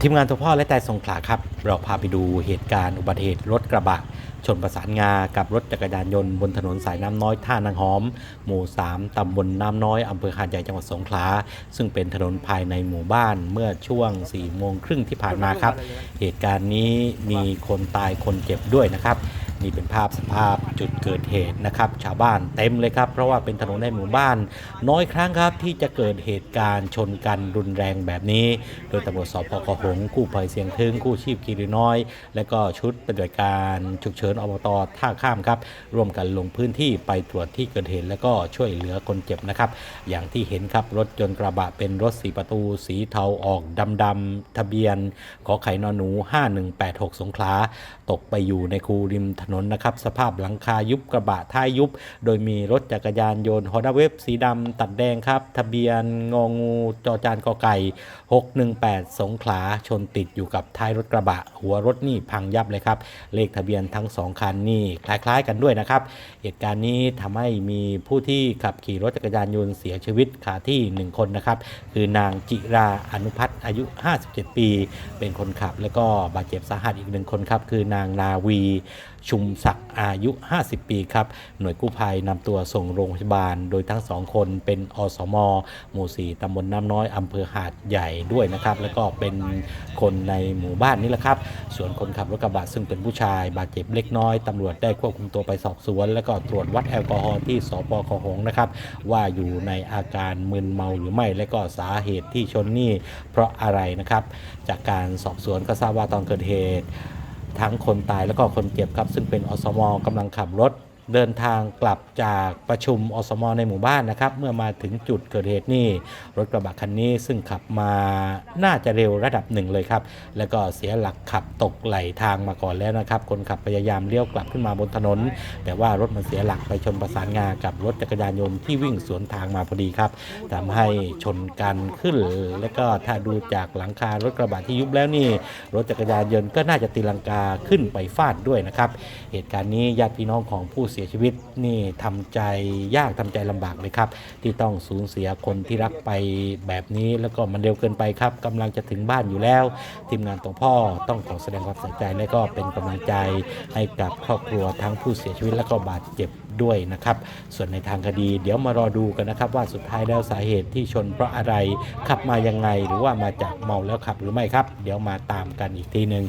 ทีมงานตัวพ่อและแต่สงขลาครับ เราพาไปดูเหตุการณ์อุบัติเหตุรถกระบะ ชนประสานงากับรถจักรยานยนต์บนถนนสายน้ำน้อยท่านางหอม หมู่ 3 ตำบลน้ำน้อยอำเภอหาดใหญ่จังหวัดสงขลา ซึ่งเป็นถนนภายในหมู่บ้านเมื่อช่วง4โมงครึ่งที่ผ่านมาครับ เหตุการณ์นี้มีคนตายคนเจ็บด้วยนะครับ นี่เป็นภาพสภาพจุดเกิดเหตุนะครับ ชาวบ้านเต็มเลยครับ เพราะว่าเป็นถนนในหมู่บ้าน น้อยครั้งครับที่จะเกิดเหตุการณ์ชนกันรุนแรงแบบนี้ โดยตำรวจสพกหงกู้ภัยเสียงทึงกู้ชีพกีรีน้อย และก็ชุดปฏิบัติการฉุกเฉินอบตท่าข้ามครับ ร่วมกันลงพื้นที่ไปตรวจที่เกิดเหตุและก็ช่วยเหลือคนเจ็บนะครับ อย่างที่เห็นครับรถยนต์กระบะเป็นรถสีประตู สีเทาออกดำดำๆทะเบียนขอไข่นอนหนู 5186 สงขลาตกไปอยู่ในคูริมถถนนนะครับ สภาพหลังคายุบกระบะท้ายยุบ โดยมีรถจักรยานยนต์ฮอนด้าเวฟสีดำตัดแดงครับ ทะเบียนงองูจอจานกอไก่ 618 สงขลาชนติดอยู่กับท้ายรถกระบะ หัวรถนี่พังยับเลยครับ เลขทะเบียนทั้งสองคันนี่คล้าย ๆ กันด้วยนะครับ เหตุการณ์นี้ทำให้มีผู้ที่ขับขี่รถจักรยานยนต์เสียชีวิตคาที่ 1 คนนะครับคือนางจิราอนุพัฒน์อายุ 57 ปี เป็นคนขับ แล้วก็บาดเจ็บสาหัสอีกหนึ่งคนครับ คือนางนาวี ชุุมศักดิ์อายุ 50 ปีครับ หน่วยกู้ภัยนำตัวส่งโรงพยาบาล โดยทั้งสองคนเป็นอสม หมู่4ตำบลน้ำน้อยอำเภอหาดใหญ่ด้วยนะครับ แล้วก็เป็นคนในหมู่บ้านนี่แหละครับ ส่วนคนขับรถกระบะซึ่งเป็นผู้ชายบาดเจ็บเล็กน้อยตำรวจได้ควบคุมตัวไปสอบสวน แล้วก็ตรวจวัดแอลกอฮอล์ที่สปคหงนะครับว่าอยู่ในอาการมึนเมาหรือไม่ และก็สาเหตุที่ชนนี่เพราะอะไรนะครับ จากการสอบสวนก็ทราบว่าตอนเกิดเหตุ ทั้งคนตายแล้วก็คนเจ็บครับ ซึ่งเป็นอสมกำลังขับรถ เดินทางกลับจากประชุมอสมในหมู่บ้านนะครับ เมื่อมาถึงจุดเกิดเหตุนี่รถกระบะคันนี้ซึ่งขับมาน่าจะเร็วระดับหนึ่งเลยครับ แล้วก็เสียหลักขับตกไหลทางมาก่อนแล้วนะครับ คนขับพยายามเลี้ยวกลับขึ้นมาบนถนน แต่ว่ารถมันเสียหลักไปชนประสานงากับรถจักรยานยนต์ที่วิ่งสวนทางมาพอดีครับทำให้ชนกันขึ้น แล้วก็ถ้าดูจากหลังคารถกระบะที่ยุบแล้วนี่ รถจักรยานยนต์ก็น่าจะตีลังกาขึ้นไปฟาดด้วยนะครับ เหตุการณ์นี้ญาติพี่น้องของผู้สียชีวิตนี่ทำใจยากทำใจลำบากเลยครับ ที่ต้องสูญเสียคนที่รักไปแบบนี้แล้วก็มันเร็วเกินไปครับกำลังจะถึงบ้านอยู่แล้ว ทีมงานตัวพ่อต้องขอแสดงความเสียใจและก็เป็นกำลังใจให้กับครอบครัวทั้งผู้เสียชีวิตและก็บาดเจ็บด้วยนะครับ ส่วนในทางคดีเดี๋ยวมารอดูกันนะครับ ว่าสุดท้ายแล้วสาเหตุที่ชนเพราะอะไรขับมายังไงหรือว่ามาจากเมาแล้วขับหรือไม่ครับ เดี๋ยวมาตามกันอีกทีหนึ่ง